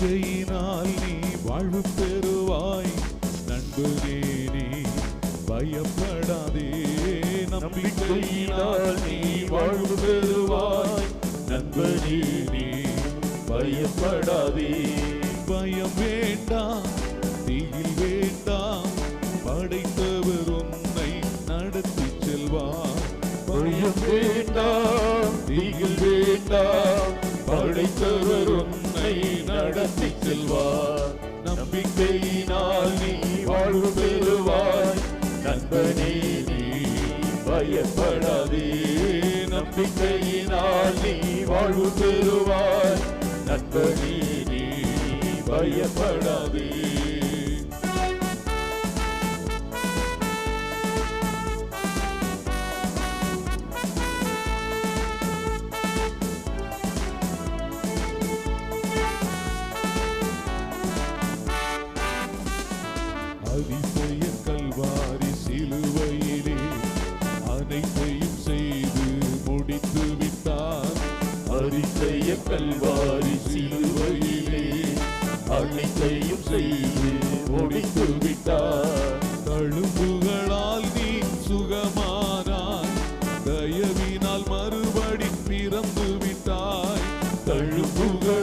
நம்பிக்கையினால் நீ வாழ்வு பெறுவாய். நண்பனே நீ பயப்படாதே. நம்பிக்கையினால் நீ வாழ்வு பெறுவாய். நண்பனே நீ பயப்படாதே. பயம் வேண்டாம் தீயில் வேண்டாம். படைத்தவர் உன்னை நடத்தி செல்வார். பயம் வேண்டாம் தீயில் வேண்டாம். படைத்தவர் வாழ்வு பெறுவாய் நண்பனே நீ பயப்படாதே. நம்பிக்கையினால் நீ வாழ்வு பெறுவாய் நண்பனே நீ பயப்படாதே. அதிசய கல்வாரி சிலுவையிலே அனைத்தையும் செய்து ஒடித்து விட்டார். தழும்புகளால் நீ சுகமானாய் தயவினால் மறுபடி பிறந்து விட்டாய். தழும்புகள்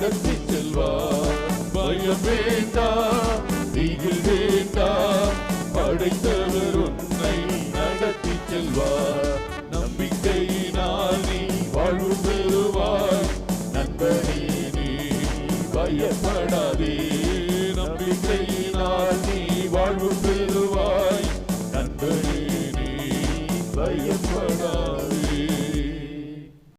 நடத்தி செல்வார் பயம் வேண்டாம் நீங்கள் வேண்டாம் படைத்தவர் உன்னை நடத்தி செல்வார் நம்பிக்கையினால் நீ வாழ்வு பெறுவாய். நண்பனே நீ பயப்படாதே. நம்பிக்கையினால் நீ வாழ்வு பெறுவாய். நண்பனே நீ பயப்படாதே